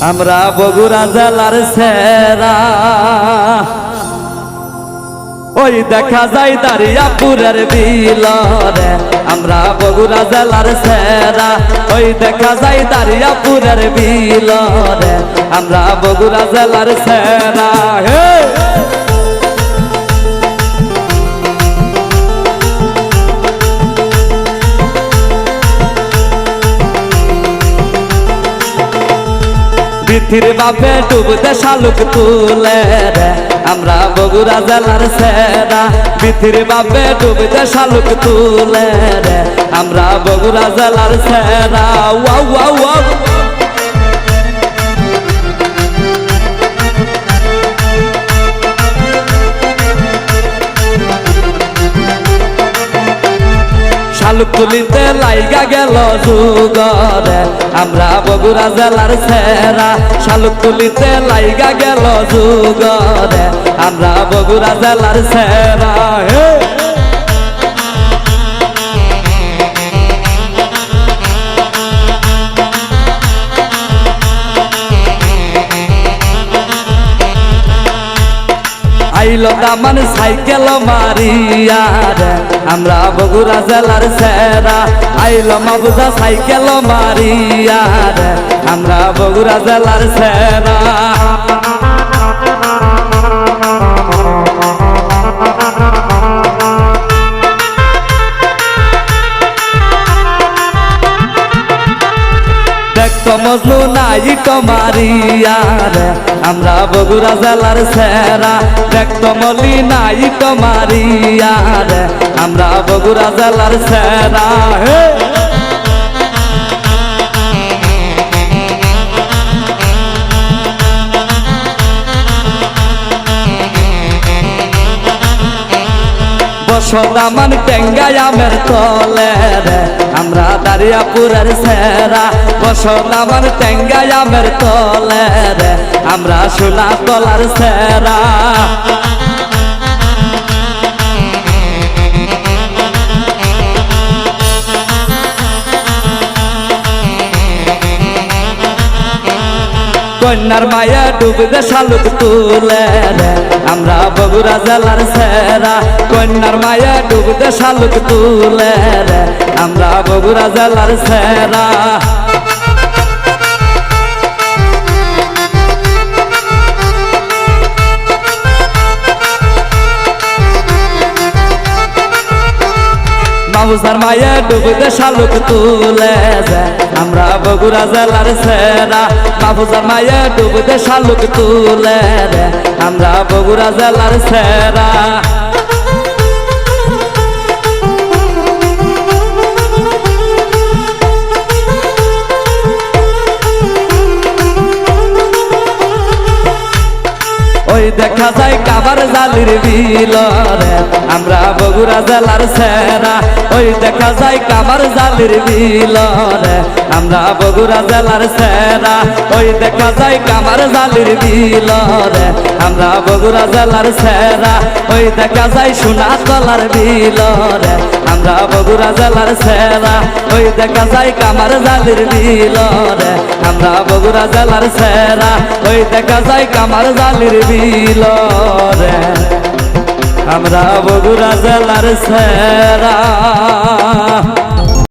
আমরা বগুড়া জেলার সেরা। ওই দেখা যায় দাঁড়িয়াপুরের বিলরে। আমরা বগুড়া জেলার সেরা। ওই দেখা যায় দাঁড়িয়াপুরের বিলরে। আমরা বগুড়া জেলার সেরা। হে! পৃথির বাপে ডুবতে শালুক তুলে রে। আমরা বগুড়া জেলার সেরা। পৃথির বাপে ডুবতে শালুক তুলে রে। আমরা বগুড়া জেলার সেরা। Wow wow wow. শালুক তুলিতে লাইগা গেল যুগরে। আমরা বগুড়া জেলার সেরা শালুক তুলিতে লাইগা গেল যুগরে। আমরা বগুড়া জেলার সেরা আইল দামান সাইকেল মারিয়া রে। আমরা বগুড়া জেলার সেরা। আইল মাবুজা সাইকেল মারিয়া রে। আমরা বগুড়া জেলার সেরা। দেখতো মজনু নাই মারিয়া আমরা বগুড়া জেলার সেরা। দেখতো মলি নাই মারিয়া আমরা বগুড়া জেলার সেরা। বসদামান টেঙ্গায় আমের তলে রে। আমরা দারিয়াপুরের সেরা। বসদামান টেঙ্গায় আমের তলে রে। আমরা সোনা তলার সেরা। কন্যার মায়া ডুববে শালুক তুলে রে। আমরা বগুড়া জেলার সেরা, কন্যার মায়া ডুববে শালুক তুলে রে। আমরা বগুড়া জেলার সেরা। মাহুসার মায়ে ডুবুতে শালুক তুলে যায় আমরা বগুড়া জেলার সেরা মাহুসার মায়ে ডুবুতে শালুক তুলে আমরা বগুড়া জেলার সেরা ওই দেখা যায় কাবার জালির বিলরে। আমরা বগুড়া জেলার সেরা ওই দেখা যায় কাবার জালির বিলরে। আমরা বগুড়া জেলার সেরা ওই দেখা যায় কামার জালির বিলরে। আমরা বগুড়া জেলার সেরা ওই দেখা যায় সোনা তলার বিলরে। আমরা বগুড়া জেলার সেরা। ওই দেখা যায় কামার জালির বিলরে। আমরা বগুড়া জেলার সেরা। ওই দেখা যায় কামার জালির বিলরে। আমরা বগুড়া জেলার সেরা।